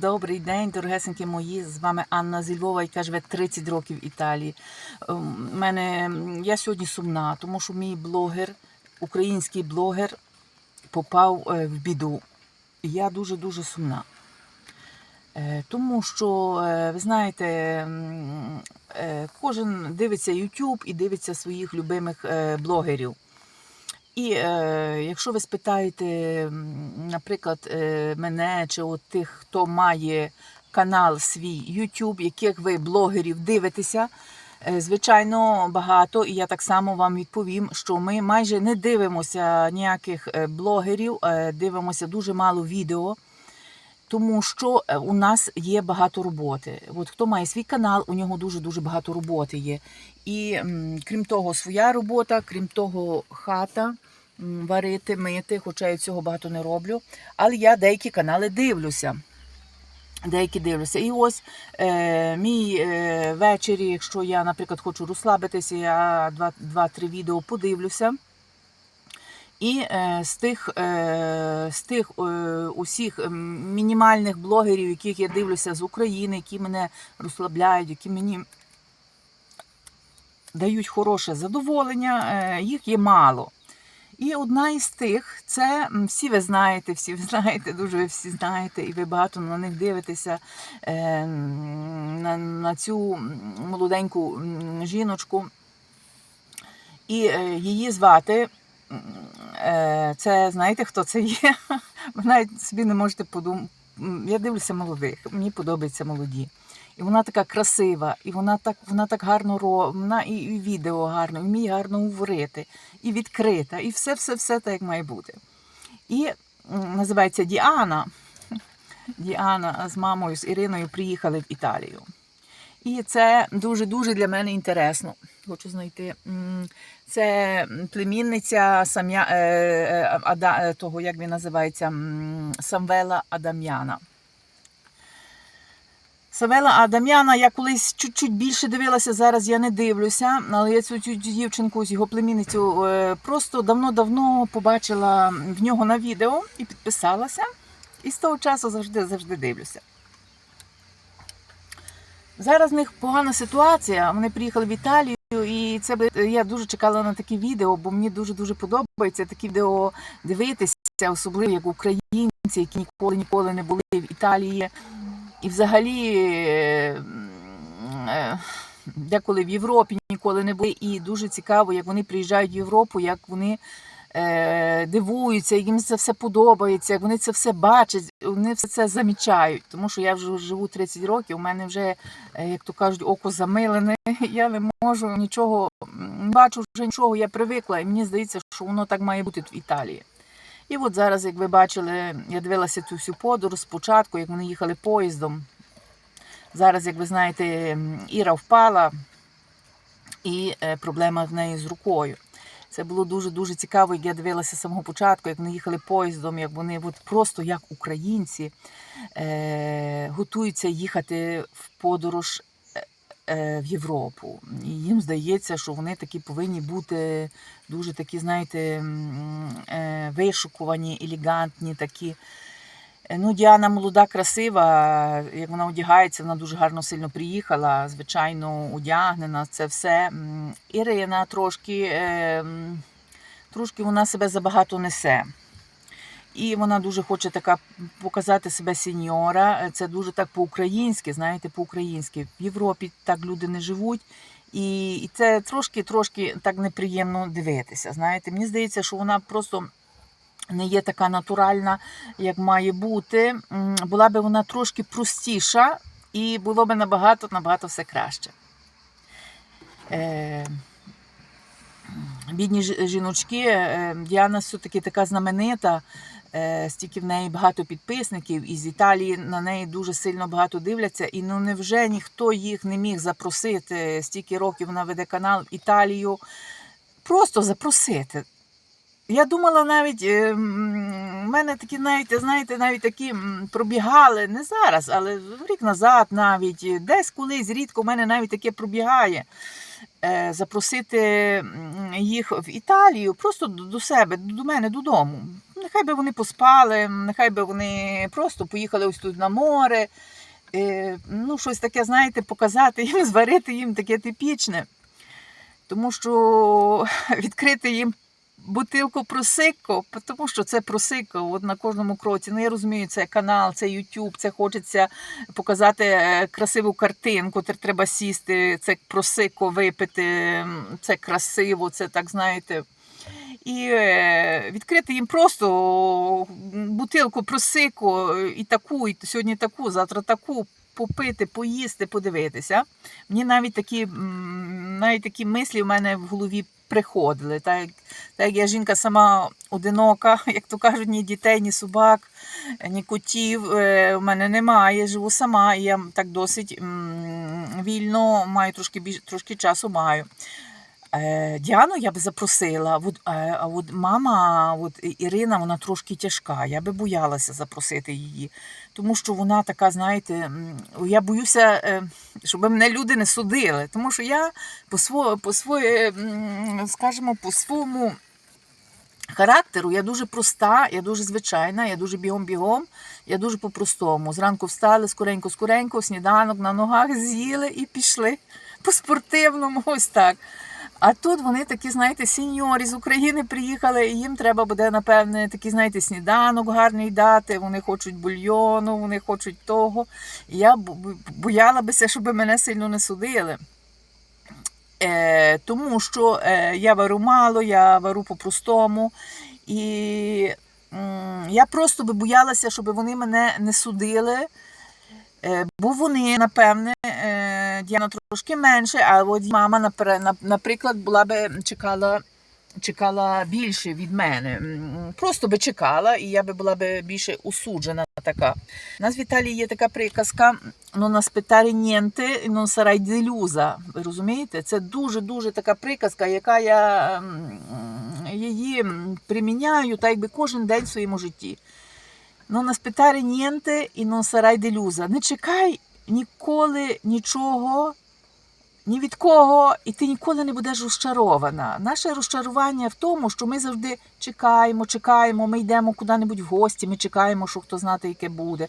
Добрий день, дорогесенькі мої. З вами Анна зі Львова, яка живе 30 років в Італії. Ем, Мене, я сьогодні сумна, тому що мій блогер, український блогер, попав е, в біду. Я дуже-дуже сумна. Е, Тому що, е, ви знаєте, кожен дивиться YouTube і дивиться своїх любимих блогерів. І е, якщо ви спитаєте, наприклад, е, мене чи от тих, хто має канал свій YouTube, яких ви блогерів дивитеся, е, звичайно, багато, і я так само вам відповім, що ми майже не дивимося ніяких е, блогерів, е, дивимося дуже мало відео. Тому що е, у нас є багато роботи. От хто має свій канал, у нього дуже дуже багато роботи є. І крім того, своя робота, крім того, хата, варити, мити, хоча я цього багато не роблю. Але я деякі канали дивлюся. Деякі дивлюся. І ось е, мій е, ввечері, якщо я, наприклад, хочу розслабитися, я два-три відео подивлюся. І е, з тих, е, з тих е, усіх мінімальних блогерів, яких я дивлюся з України, які мене розслабляють, які мені дають хороше задоволення, їх є мало. І одна із тих, це всі ви знаєте, всі ви знаєте, дуже ви всі знаєте, і ви багато на них дивитеся е, на, на цю молоденьку жіночку. І е, її звати. Е, Це знаєте, хто це є? Ви навіть собі не можете подумати. Я дивлюся молодих, мені подобаються молоді. І вона така красива, і вона так, вона так гарно ро, вона і, і відео гарно, і вміє гарно говорити, і відкрита, і все, все, все так, як має бути. І називається Діана. Діана з мамою, з Іриною приїхали в Італію. І це дуже-дуже для мене інтересно. Хочу знайти. Це племінниця сам'я, е, е, Ада, е, того, як він називається, Самвела Адам'яна. Савела Адам'яна, я колись чуть-чуть більше дивилася, зараз я не дивлюся, але я цю, дівчинку з його племінницю е, просто давно-давно побачила в нього на відео і підписалася. І з того часу завжди завжди дивлюся. Зараз в них погана ситуація. Вони приїхали в Італію, і це би я дуже чекала на такі відео, бо мені дуже дуже подобається такі відео дивитися, особливо як українці, які ніколи ніколи не були в Італії. І взагалі е, е, деколи в Європі ніколи не були. І дуже цікаво, як вони приїжджають в Європу, як вони е, дивуються, їм це все подобається, як вони це все бачать, вони все це замічають. Тому що я вже живу 30 років, у мене вже, е, як то кажуть, око замилене. Я не можу нічого, не бачу вже нічого, я привикла, і мені здається, що воно так має бути в Італії. І от зараз, як ви бачили, я дивилася цю всю подорож спочатку, як вони їхали поїздом. Зараз, як ви знаєте, Іра впала, і е, проблема в неї з рукою. Це було дуже-дуже цікаво, як я дивилася з самого початку, як вони їхали поїздом, як вони от просто як українці е, готуються їхати в подорож е, е, в Європу. І їм здається, що вони такі повинні бути дуже такі, знаєте, е, вишукувані, елегантні такі. Е, Ну, Діана молода, красива. Як вона одягається, вона дуже гарно сильно приїхала, звичайно, одягнена. Це все. Ірина трошки, е, трошки вона себе забагато несе. І вона дуже хоче така показати себе сеньора. Е, Це дуже так по-українськи, знаєте, по-українськи. В Європі так люди не живуть. І, це трошки-трошки так неприємно дивитися. Знаєте, мені здається, що вона просто не є така натуральна, як має бути. Була би вона трошки простіша, і було б набагато набагато все краще. Е, бідні жіночки, е, Діана все-таки така знаменита, е, стільки в неї багато підписників, і з Італії на неї дуже сильно багато дивляться. І ну невже ніхто їх не міг запросити, стільки років вона веде канал в Італію, просто запросити. Я думала навіть, е, в мене такі навіть, знаєте, навіть такі пробігали, не зараз, але рік назад навіть, е, десь колись рідко в мене навіть таке пробігає. е, Запросити їх в Італію просто до себе, до мене додому. нехай би вони поспали, нехай би вони просто поїхали ось тут на море. Е, ну, щось таке, знаєте, показати їм, зварити їм таке типічне. Тому що відкрити їм бутилку просикко, тому що це просикко от на кожному кроці. Ну, я розумію, це канал, це YouTube, це хочеться показати е, красиву картинку, треба сісти, це просикко випити, це красиво, це так знаєте. І е, відкрити їм просто бутилку просику і таку, і сьогодні таку, завтра таку, попити, поїсти, подивитися. Мені навіть такі, навіть такі мислі в мене в голові приходили. Так, так як я жінка сама одинока, як то кажуть, ні дітей, ні собак, ні котів У мене немає. Живу сама, і я так досить вільно маю трошки трошки часу маю. Е, Діану я б запросила, от, е, а от мама, от Ірина, вона трошки тяжка. Я би боялася запросити її, тому що вона така, знаєте, я боюся, е, щоб мене люди не судили, тому що я по своє, по своє, скажімо, по своєму характеру я дуже проста, я дуже звичайна, я дуже бігом-бігом, я дуже по-простому. Зранку встали скоренько, скоренько, сніданок на ногах з'їли і пішли по-спортивному, ось так. А тут вони такі, знаєте, сіньорі з України приїхали, і їм треба буде, напевне, такий, знаєте, сніданок гарний дати. Вони хочуть бульйону, вони хочуть того. І я бо- бо- боялася, щоб мене сильно не судили. Е, тому що е, я варю мало, я варю по-простому. І м, я просто би боялася, щоб вони мене не судили. Е, Бо вони, напевне, е, Діана трошки менше, а от мама, наприклад, була би чекала, чекала більше від мене. Просто би чекала, і я би була би більше осуджена така. У нас в Італії є така приказка «Non aspettare niente, non sarai delusa». Ви розумієте? Це дуже-дуже така приказка, яка я її приміняю так якби кожен день в своєму житті. Non aspettare niente і non sarai delusa. Не чекай ніколи нічого, ні від кого, і ти ніколи не будеш розчарована. Наше розчарування в тому, що ми завжди чекаємо, чекаємо, ми йдемо куди-небудь в гості, ми чекаємо, що хто знати, яке буде.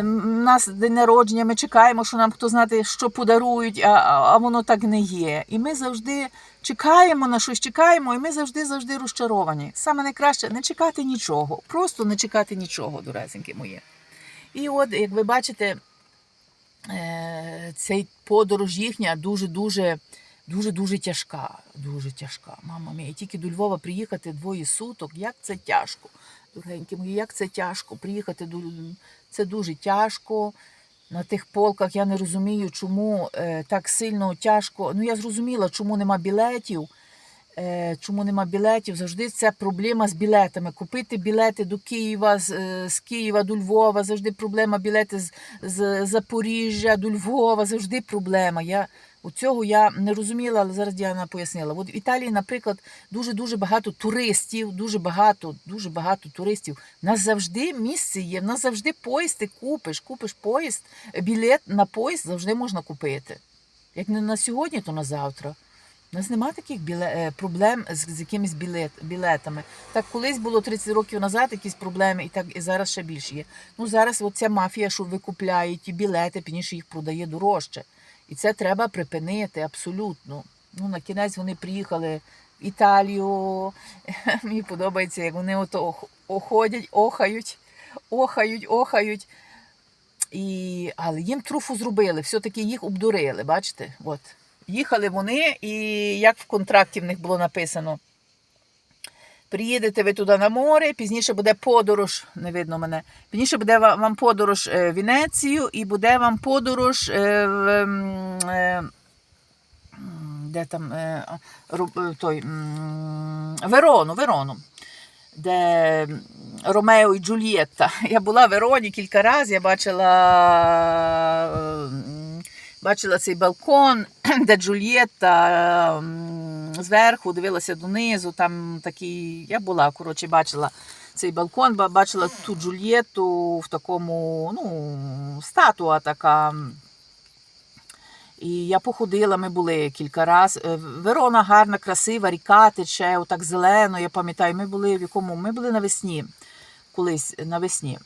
У нас день народження, ми чекаємо, що нам хто знати, що подарують, а, а воно так не є. І ми завжди чекаємо на щось, чекаємо, і ми завжди завжди розчаровані. Саме найкраще не чекати нічого, просто не чекати нічого, дуресеньки моє. І от, як ви бачите, е, цей подорож їхня дуже-дуже. Дуже-дуже тяжка, дуже тяжка. Мама мія, тільки до Львова приїхати двоє суток, як це тяжко. Дорогенькі мої, як це тяжко. Приїхати до це дуже тяжко. На тих полках я не розумію, чому е, так сильно тяжко. Ну, я зрозуміла, чому нема білетів. Е, чому нема білетів? Завжди ця проблема з білетами. Купити білети до Києва, з, е, з Києва до Львова, завжди проблема. Білети з, з Запоріжжя до Львова, завжди проблема. Я у цього я не розуміла, але зараз Діана пояснила. От в Італії, наприклад, дуже дуже багато туристів, дуже багато, дуже багато туристів. У нас завжди місце є. В нас завжди поїзд ти купиш. Купиш поїзд, білет на поїзд завжди можна купити. Як не на сьогодні, то на завтра. У нас немає таких біле... е, проблем з, з якимись білет... білетами. Так колись було 30 років назад якісь проблеми, і так і зараз ще більше є. Ну зараз оця мафія, що викупляє ті білети, пізніше їх продає дорожче. І це треба припинити абсолютно. Ну, на кінець вони приїхали в Італію. Мені подобається, як вони ото оходять, охають, охають, охають. І... Але їм труфу зробили, все-таки їх обдурили, бачите? От. Їхали вони, і як в контракті в них було написано. Приїдете ви туди на море, пізніше буде подорож, не видно мене. Пізніше буде вам подорож е, в Венецію і буде вам подорож е, в, м, е, де там той, Верону, Верону, де Ромео і Джульєтта. Я була в Вероні кілька разів, я бачила, бачила цей балкон, де Джульєтта зверху дивилася донизу. Там такий, я була, коротше, бачила цей балкон, бачила ту Джульєтту в такому, ну, статуа така. І я походила, ми були кілька разів. Верона гарна, красива, ріка тече, отак зелено. Я пам'ятаю, ми були в якому? Ми були навесні, колись навесні.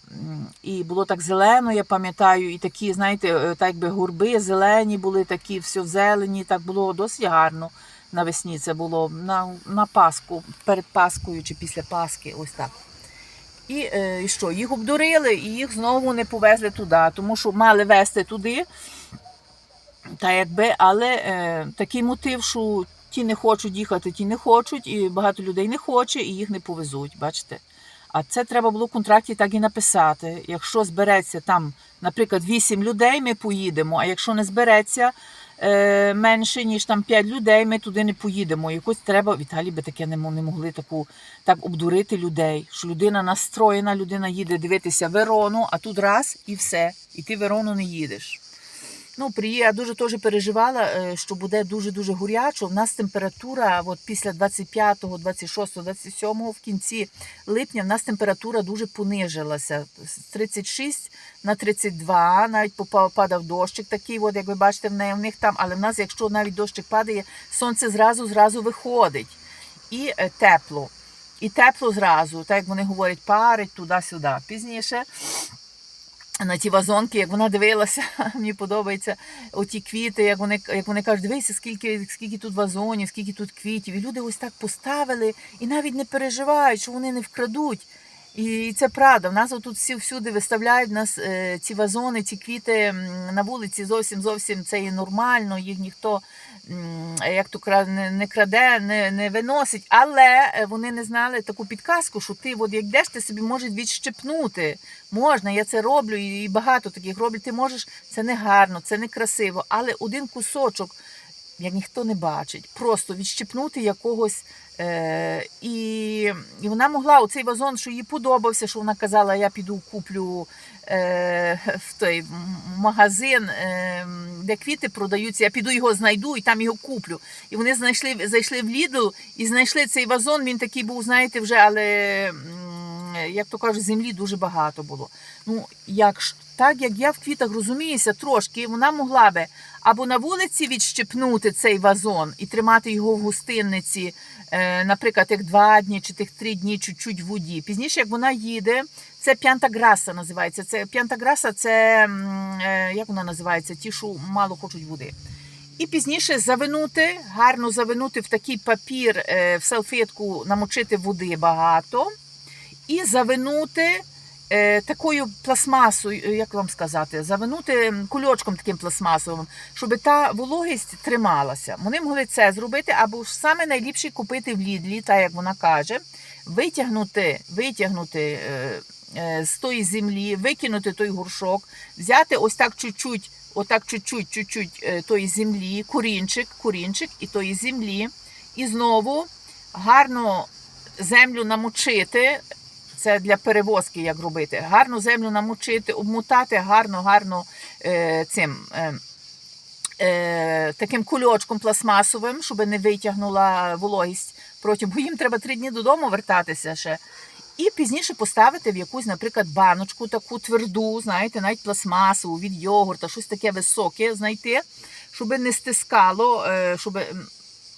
І було так зелено, я пам'ятаю, і такі, знаєте, е, так якби горби зелені були, такі, все в зелені, так було досить гарно. Навесні це було на, на Пасху, перед Паскою чи після Пасхи, ось так. І, е, і що, їх обдурили, і їх знову не повезли туди, тому що мали везти туди. Та якби, але е, такий мотив, що ті не хочуть їхати, ті не хочуть, і багато людей не хоче, і їх не повезуть, бачите. А це треба було в контракті так і написати. Якщо збереться там, наприклад, 8 людей, ми поїдемо, а якщо не збереться е, менше, ніж там 5 людей, ми туди не поїдемо. Якось треба, в Італії би таке не могли таку, так обдурити людей, що людина настроєна, людина їде дивитися Верону, а тут раз і все, і ти Верону не їдеш. Ну, я дуже теж переживала, е, що буде дуже-дуже горячо. У нас температура, от після 25, 26, 27 в кінці липня, в нас температура дуже понижилася. З 36 на 32, навіть падав дощик такий, от, як ви бачите, в них там, але в нас, якщо навіть дощик падає, сонце зразу зразу виходить. І е, тепло. І тепло зразу, так як вони говорять, парить туди-сюди. Пізніше на ті вазонки, як вона дивилася, мені подобається оті квіти, як вони, як вони кажуть, дивися, скільки, скільки тут вазонів, скільки тут квітів. І люди ось так поставили і навіть не переживають, що вони не вкрадуть. І це правда. В нас тут всі всюди виставляють нас е, ці вазони, ці квіти на вулиці зовсім зовсім це є нормально, їх ніхто як то не, краде, не, не виносить. Але е, вони не знали таку підказку, що ти, от як йдеш, ти собі можеш відщепнути. Можна, я це роблю, і і багато таких роблю. Ти можеш, це не гарно, це не красиво, але один кусочок, як ніхто не бачить, просто відщепнути якогось. Е, і, і вона могла оцей вазон, що їй подобався, що вона казала, я піду куплю е, в той магазин, е, де квіти продаються, я піду його знайду і там його куплю. І вони знайшли, зайшли в Lidl і знайшли цей вазон. Він такий був, знаєте, вже, але як то кажуть, землі дуже багато було. Ну, як ж так як я в квітах розуміюся трошки, вона могла би або на вулиці відщепнути цей вазон і тримати його в гостинниці, е, наприклад, як два дні чи тих три дні чуть-чуть в воді. Пізніше, як вона їде, це п'янтаграса називається. Це п'янтаграса, це е, як вона називається? Ті, що мало хочуть води. І пізніше завинути, гарно завинути в такий папір, е, в салфетку, намочити води багато, і завинути такою пластмасою, е, як вам сказати, завинути кульочком таким пластмасовим, щоб та вологість трималася. Вони могли це зробити, або ж саме найліпше купити в Лідлі, так як вона каже, витягнути, витягнути. е, е, З тої землі, викинути той горшок, взяти ось так чуть-чуть, отак чуть-чуть, чуть-чуть е, тої землі, корінчик, корінчик і тої землі, і знову гарно землю намочити. Це для перевозки, як робити. Гарно землю намочити, обмотати гарно, гарно е, цим е, е, таким кульочком пластмасовим, щоб не витягнула вологість протягом, бо їм треба три дні додому вертатися ще. І пізніше поставити в якусь, наприклад, баночку таку тверду, знаєте, навіть пластмасову від йогурта, щось таке високе знайти, щоб не стискало, е, щоб.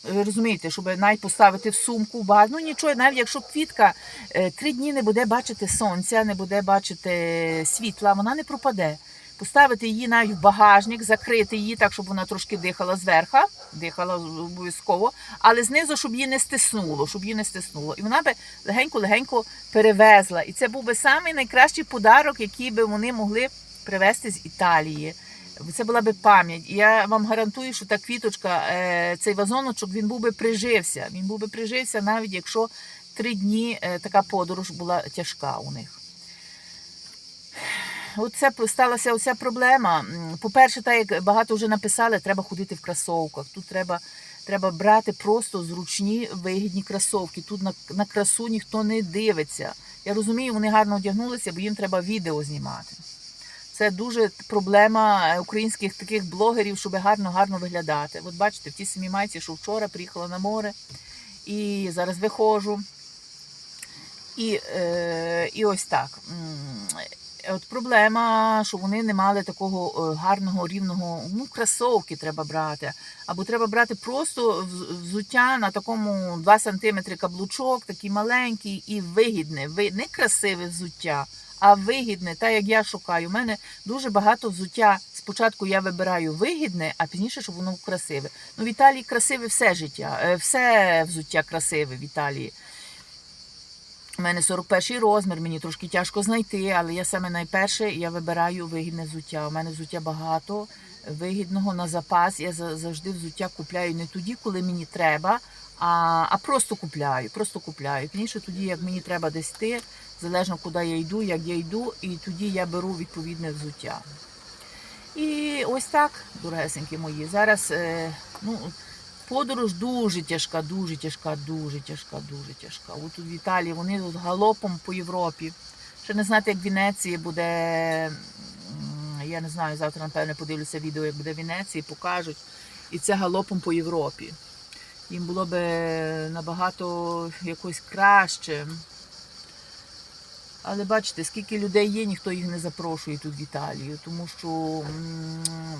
Ви розумієте, щоб навіть поставити в сумку багато. Ну нічого, навіть якщо квітка е, три дні не буде бачити сонця, не буде бачити світла, вона не пропаде. Поставити її навіть в багажник, закрити її так, щоб вона трошки дихала зверху, дихала обов'язково, але знизу, щоб її не стиснуло, щоб її не стиснуло. І вона би легенько-легенько перевезла. І це був би самий найкращий подарок, який би вони могли привезти з Італії. Це була би пам'ять. Я вам гарантую, що та квіточка, е, цей вазоночок, він був би прижився. Він був би прижився, навіть якщо три дні е, така подорож була тяжка у них. Оце сталася оця проблема. По-перше, так як багато вже написали, треба ходити в кросовках. Тут треба, треба брати просто зручні вигідні кросовки. Тут на, на красу ніхто не дивиться. Я розумію, вони гарно одягнулися, бо їм треба відео знімати. Це дуже проблема українських таких блогерів, щоб гарно-гарно виглядати. От бачите, в тій самій майці, що вчора приїхала на море, і зараз виходжу. І, е, і ось так. От проблема, що вони не мали такого е, гарного рівного, ну, кросовки треба брати. Або треба брати просто взуття на такому 2 см каблучок, такий маленький і вигідне. Ви- Не красиве взуття, а вигідне, так як я шукаю. У мене дуже багато взуття. Спочатку я вибираю вигідне, а пізніше, щоб воно красиве. Ну, в Італії красиве все життя, е, все взуття красиве в Італії. У мене 41 розмір, мені трошки тяжко знайти, але я саме найперше я вибираю вигідне взуття. У мене взуття багато, вигідного на запас. Я за- завжди взуття купляю не тоді, коли мені треба, а, а просто купляю. Просто купляю. Пізніше тоді, як мені треба десь йти, залежно куди я йду, як я йду, і тоді я беру відповідне взуття. І ось так, дорогесенькі мої. Зараз е, ну, подорож дуже тяжка, дуже тяжка, дуже тяжка, дуже тяжка. От в Італії вони тут галопом по Європі. Ще не знати, як Венеції буде. М, Я не знаю, завтра, напевне, подивлюся відео, як буде в Венеції, покажуть. І це галопом по Європі. Їм було б набагато якось краще. Але бачите, скільки людей є, ніхто їх не запрошує тут в Італію. Тому що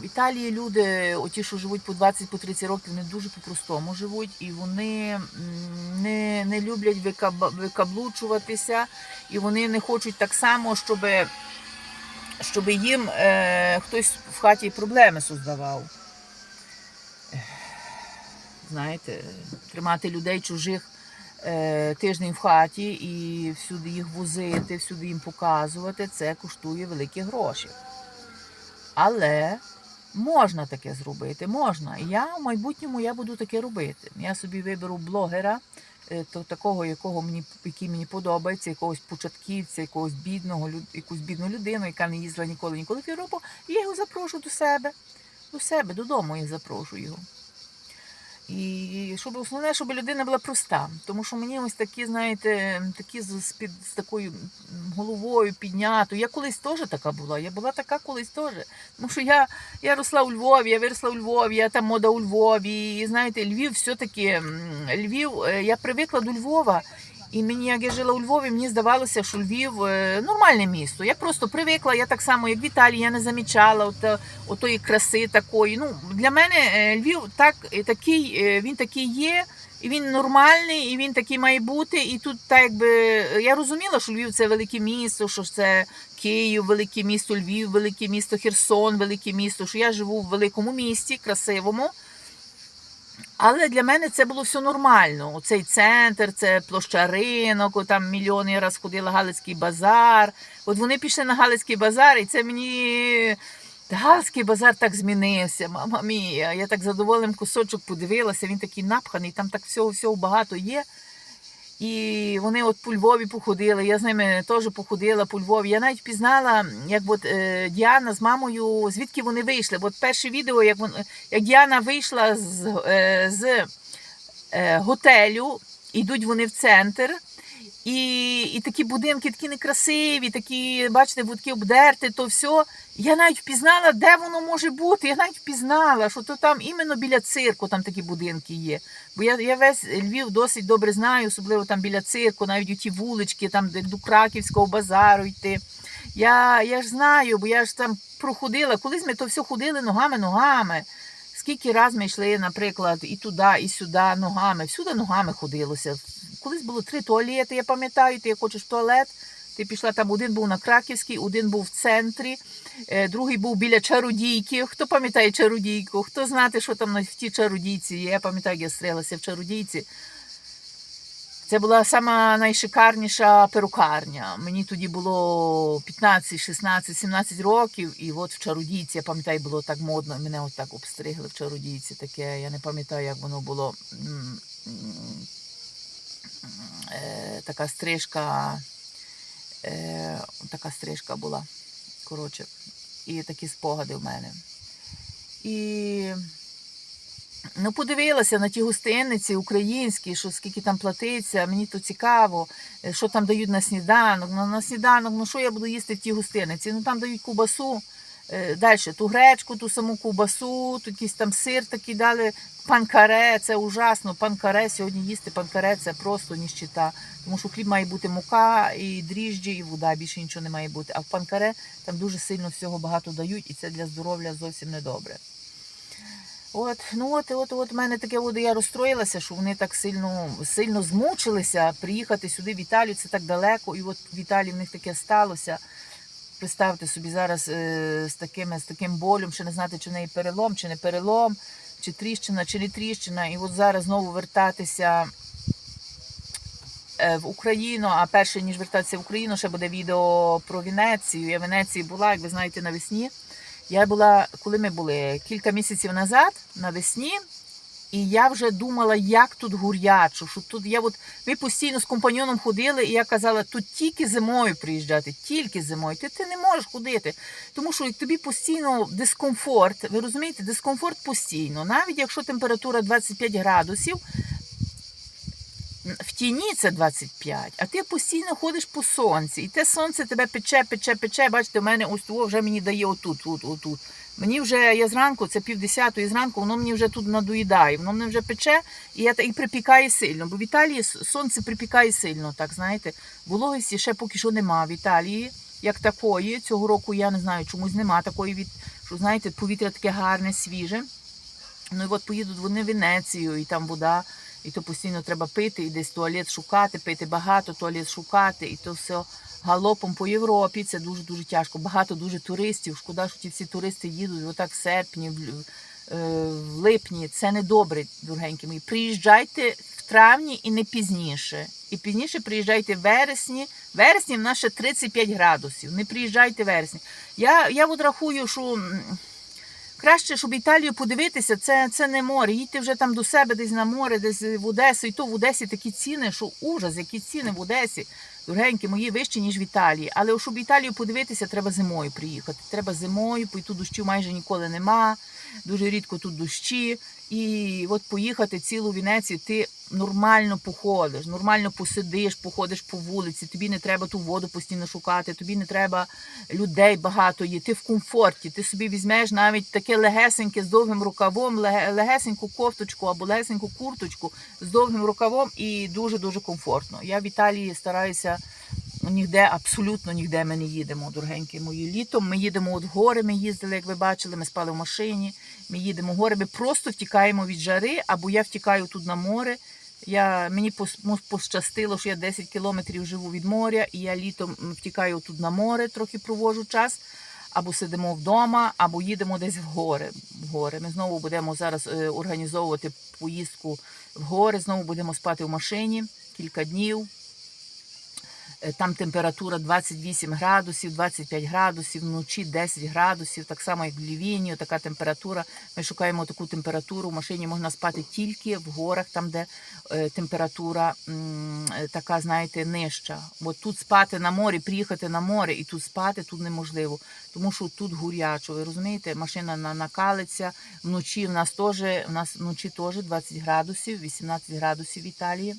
в Італії люди, оті, що живуть по 20-30 років, вони дуже по-простому живуть, і вони не, не люблять викаблучуватися, і вони не хочуть так само, щоб, щоб їм е, хтось в хаті проблеми создавав. Знаєте, тримати людей чужих е, тиждень в хаті і всюди їх возити, всюди їм показувати, це коштує великі гроші. Але можна таке зробити, можна. Я в майбутньому я буду таке робити. Я собі виберу блогера, то такого, якого мені, який мені подобається, якогось початківця, якогось бідного, якусь бідну людину, яка не їздила ніколи ніколи в Європу, я його запрошу до себе. До себе, додому я запрошу його. І щоб основне, щоб людина була проста. Тому що мені ось такі, знаєте, такі з, під, з такою головою піднято. Я колись теж така була. Я була така колись теж. Тому що я, я росла у Львові, я виросла у Львові, я там мода у Львові. І знаєте, Львів все-таки Львів, е, я привикла до Львова. І мені, як я жила у Львові, мені здавалося, що Львів е, нормальне місто. Я просто привикла, я так само, як в Італії, я не замічала от, отої краси такої. Ну, для мене е, Львів так, е, такий, е, він такий є, і він нормальний, і він такий має бути. І тут, так якби е, я розуміла, що Львів це велике місто, що це Київ, велике місто, Львів, велике місто, Херсон, велике місто, що я живу в великому місті, красивому. Але для мене це було все нормально. Оцей центр, це площа ринок, там мільйони раз ходила Галицький базар. От вони пішли на Галицький базар, і це мені. Галицький базар так змінився, мама мія. Я так задоволеним кусочок подивилася, він такий напханий, там так всього всього багато є. І вони от по Львові походили, я з ними теж походила по Львові. Я навіть пізнала, як от, е, Діана з мамою, звідки вони вийшли. От перше відео, як, вон, як Діана вийшла з, е, з е, готелю, ідуть вони в центр. І, і такі будинки такі некрасиві, такі, бачите, будки обдерти, то все. Я навіть впізнала, де воно може бути. Я навіть впізнала, що то там іменно біля цирку там такі будинки є. Бо я, я весь Львів досить добре знаю, особливо там біля цирку, навіть у ті вулички, там де до Краківського базару йти. Я, я ж знаю, бо я ж там проходила. Колись ми то все ходили ногами, ногами. Скільки раз ми йшли, наприклад, і туди, і сюди ногами. Всюди ногами ходилося. Колись було три туалети, я пам'ятаю, ти хочеш туалет. Ти пішла там, один був на Краківській, один був в центрі, е, другий був біля чародійки. Хто пам'ятає чародійку? Хто знати, що там в тій чародійці? Я пам'ятаю, як я стрілася в чародійці. Це була сама найшикарніша перукарня. Мені тоді було 15, 16, 17 років, і от в чародійці, я пам'ятаю, було так модно. Мене от так обстригли в чародійці. Таке, я не пам'ятаю, як воно було. Е, Така стрижка, е, така стрижка була. Коротше, і такі спогади в мене. І Ну, подивилася на ті гостиниці українські, що скільки там платиться, мені то цікаво, е, що там дають на сніданок. Ну, на сніданок, ну що я буду їсти в тій гостиниці? Ну там дають кубасу, Далі, ту гречку, ту саму ковбасу, ту якийсь там сир такий дали. Панкаре, це ужасно. Панкаре сьогодні їсти панкаре це просто ніщита. Тому що хліб має бути мука, і дріжджі, і вода, більше нічого не має бути. А в панкаре там дуже сильно всього багато дають, і це для здоров'я зовсім не добре. От, ну от, от, от в мене таке, от я розстроїлася, що вони так сильно, сильно змучилися приїхати сюди в Італію, це так далеко, і от в Італії в них таке сталося. Представте собі зараз е, з, такими, з таким болем, ще не знати, чи в неї перелом, чи не перелом, чи тріщина, чи не тріщина. І от зараз знову вертатися е, в Україну, а перше, ніж вертатися в Україну, ще буде відео про Венецію. Я в Венеції була, як ви знаєте, навесні. Я була, коли ми були кілька місяців назад, навесні, і я вже думала, як тут гурячо, що тут я от ми постійно з компаньоном ходили, і я казала, тут тільки зимою приїжджати, тільки зимою. Ти, ти не можеш ходити. Тому що тобі постійно дискомфорт, ви розумієте, дискомфорт постійно, навіть якщо температура 25 градусів. В тіні це 25, а ти постійно ходиш по сонці, і те сонце тебе пече, пече, пече. Бачите, в мене ось вже мені дає отут, тут, отут. Мені вже я зранку, це півдесятої зранку, воно мені вже тут надоїдає, воно мене вже пече і я, і припікає сильно. Бо в Італії сонце припікає сильно, так знаєте. Вологості ще поки що нема в Італії, як такої. Цього року я не знаю, чомусь нема такої від, що знаєте, повітря таке гарне, свіже. Ну і от поїдуть вони в Венецію, і там вода, і то постійно треба пити, і десь туалет шукати, пити багато, туалет шукати, і то все галопом по Європі. Це дуже дуже тяжко. Багато дуже туристів. Шкода, що ті всі туристи їдуть отак в серпні, в, е, в липні. Це не добре, дорогенькі мої. Приїжджайте в травні і не пізніше. І пізніше приїжджайте в вересні. Вересні в нас ще 35 градусів. Не приїжджайте в вересні. Я, я от рахую, що. Краще, щоб Італію подивитися, це, це не море. Їдьте вже там до себе десь на море, десь в Одесу. І то в Одесі такі ціни, що ужас, які ціни в Одесі. Дорогенькі мої вищі, ніж в Італії. Але щоб Італію подивитися, треба зимою приїхати. Треба зимою, бо тут дощів майже ніколи нема. Дуже рідко тут дощі. І от поїхати цілу Венецію, ти нормально походиш, нормально посидиш, походиш по вулиці. Тобі не треба ту воду постійно шукати, тобі не треба людей багато є. Ти в комфорті. Ти собі візьмеш навіть таке легесеньке з довгим рукавом, леге- легесеньку кофточку або легесеньку курточку з довгим рукавом і дуже дуже комфортно. Я в Італії стараюся. Ніде, абсолютно ніде ми не їдемо, дорогенькі мої. Літом ми їдемо от в гори, ми їздили, як ви бачили, ми спали в машині, ми їдемо в гори, ми просто втікаємо від жари, або я втікаю тут на море. Я, мені пощастило, що я 10 кілометрів живу від моря, і я літом втікаю тут на море, трохи провожу час, або сидимо вдома, або їдемо десь в гори. В гори. Ми знову будемо зараз е, організовувати поїздку в гори, знову будемо спати в машині кілька днів. Е, Там температура 28 градусів, 25 градусів, вночі 10 градусів, так само як в Лівіні, така температура. Ми шукаємо таку температуру. В машині можна спати тільки в горах, там, де е, температура е, така, знаєте, нижча. Бо тут спати на морі, приїхати на море і тут спати тут неможливо, тому що тут гурячо. Ви розумієте, машина на- накалиться. Вночі в нас теж в нас вночі теж 20 градусів, 18 градусів в Італії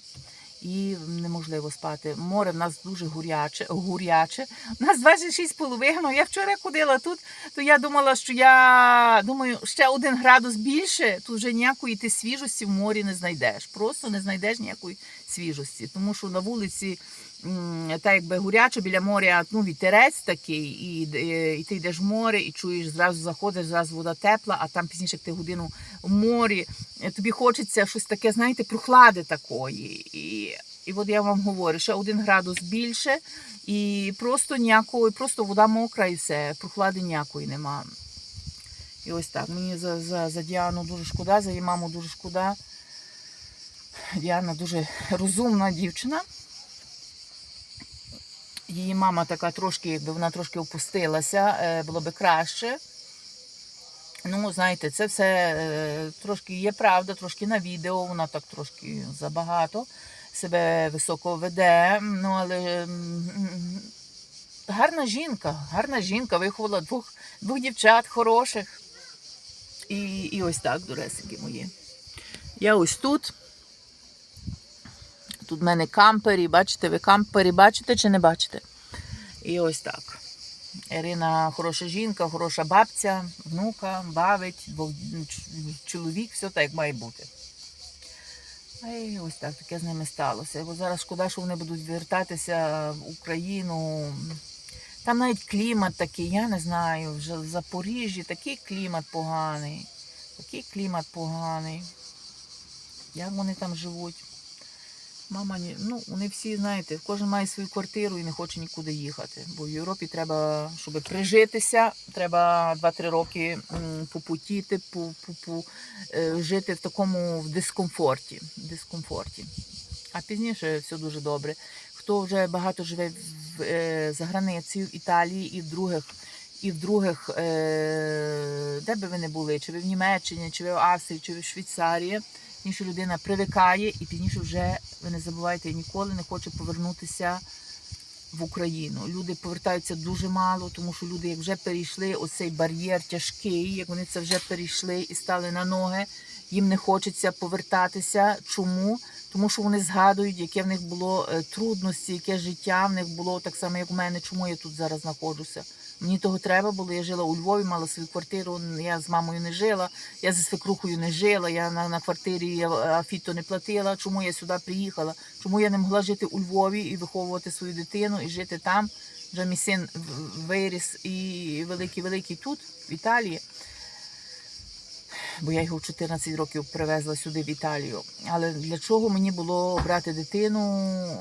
і неможливо спати. Море в нас дуже гуряче. гуряче. У нас 26,5. Я вчора ходила тут, то я думала, що я думаю, ще один градус більше, тут вже ніякої ти свіжості в морі не знайдеш. Просто не знайдеш ніякої свіжості. Тому що на вулиці. М, Та якби гуряче біля моря, ну вітерець такий, і, і, і ти йдеш в море, і чуєш, зразу заходиш, зразу вода тепла, а там пізніше як ти годину в морі, е, тобі хочеться щось таке, знаєте, прохлади такої. І, і от я вам говорю, ще один градус більше, і просто ніякої, просто вода мокра і все, прохлади ніякої нема. І ось так. Мені за, за, за Діану дуже шкода, за її маму дуже шкода. Діана дуже розумна дівчина. Її мама така трошки, якби вона трошки опустилася, е, було би краще. Ну, знаєте, це все е, трошки є правда, трошки на відео, вона так трошки забагато себе високо веде. Ну, але гарна жінка, гарна жінка, виховала двох, двох дівчат хороших. І, і ось так, дуресики мої. Я ось тут. Тут в мене кампері, бачите, ви кампері бачите чи не бачите? І ось так. Ірина хороша жінка, хороша бабця, внука, бавить, бо чоловік, все так як має бути. Ай, ось так, таке з ними сталося. Бо зараз шкода, що вони будуть вертатися в Україну. Там навіть клімат такий, я не знаю, вже в Запоріжжі такий клімат поганий. Такий клімат поганий. Як вони там живуть? Мама, ні, ну вони всі, знаєте, кожен має свою квартиру і не хоче нікуди їхати. Бо в Європі треба, щоб прижитися, треба 2-3 роки попутіти, по, по, по, е, жити в такому в дискомфорті. дискомфорті. А пізніше все дуже добре. Хто вже багато живе в, е, за границею в Італії і в других, і в других, е, де би ви не були, чи ви в Німеччині, чи ви в Австрії, чи ви в Швейцарії, пізніше людина привикає і пізніше вже, ви не забувайте, ніколи не хоче повернутися в Україну. Люди повертаються дуже мало, тому що люди, як вже перейшли оцей бар'єр тяжкий, як вони це вже перейшли і стали на ноги, їм не хочеться повертатися. Чому? Тому що вони згадують, яке в них було е, трудності, яке життя в них було так само, як у мене. Чому я тут зараз знаходжуся? Мені того треба було. Я жила у Львові, мала свою квартиру. Я з мамою не жила, я зі свекрухою не жила. Я на, на квартирі афіто не платила. Чому я сюди приїхала? Чому я не могла жити у Львові і виховувати свою дитину і жити там? Вже мій син виріс і великий, великий тут, в Італії. Бо я його в 14 років привезла сюди в Італію. Але для чого мені було брати дитину е,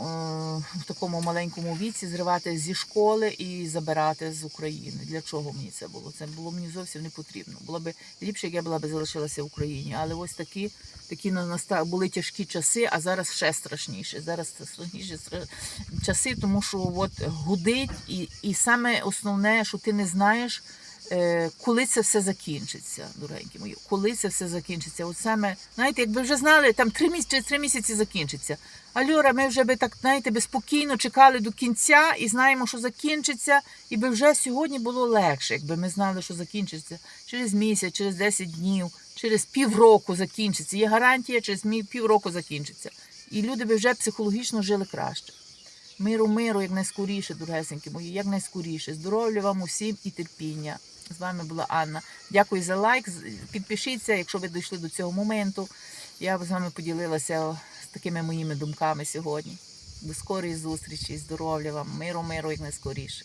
в такому маленькому віці, зривати зі школи і забирати з України? Для чого мені це було? Це було мені зовсім не потрібно. Було б ліпше, як я була б залишилася в Україні. Але ось такі, такі були тяжкі часи, а зараз ще страшніше. Зараз страшніші стра- часи, тому що от гудить, і, і саме основне, що ти не знаєш. Е, коли це все закінчиться, дорогенькі мої, коли це все закінчиться? От саме, знаєте, якби вже знали, там три місяці, три місяці закінчиться. А Люра, ми вже би так, знаєте, би спокійно чекали до кінця і знаємо, що закінчиться, і би вже сьогодні було легше, якби ми знали, що закінчиться через місяць, через 10 днів, через півроку закінчиться. Є гарантія, через півроку закінчиться. І люди би вже психологічно жили краще. Миру, миру, як найскоріше, дорогесенькі мої, як найскоріше. Здоров'я вам усім і терпіння. З вами була Анна. Дякую за лайк. Підпишіться, якщо ви дійшли до цього моменту. Я з вами поділилася з такими моїми думками сьогодні. До скорої зустрічі, здоров'я вам, миру, миру, як найскоріше.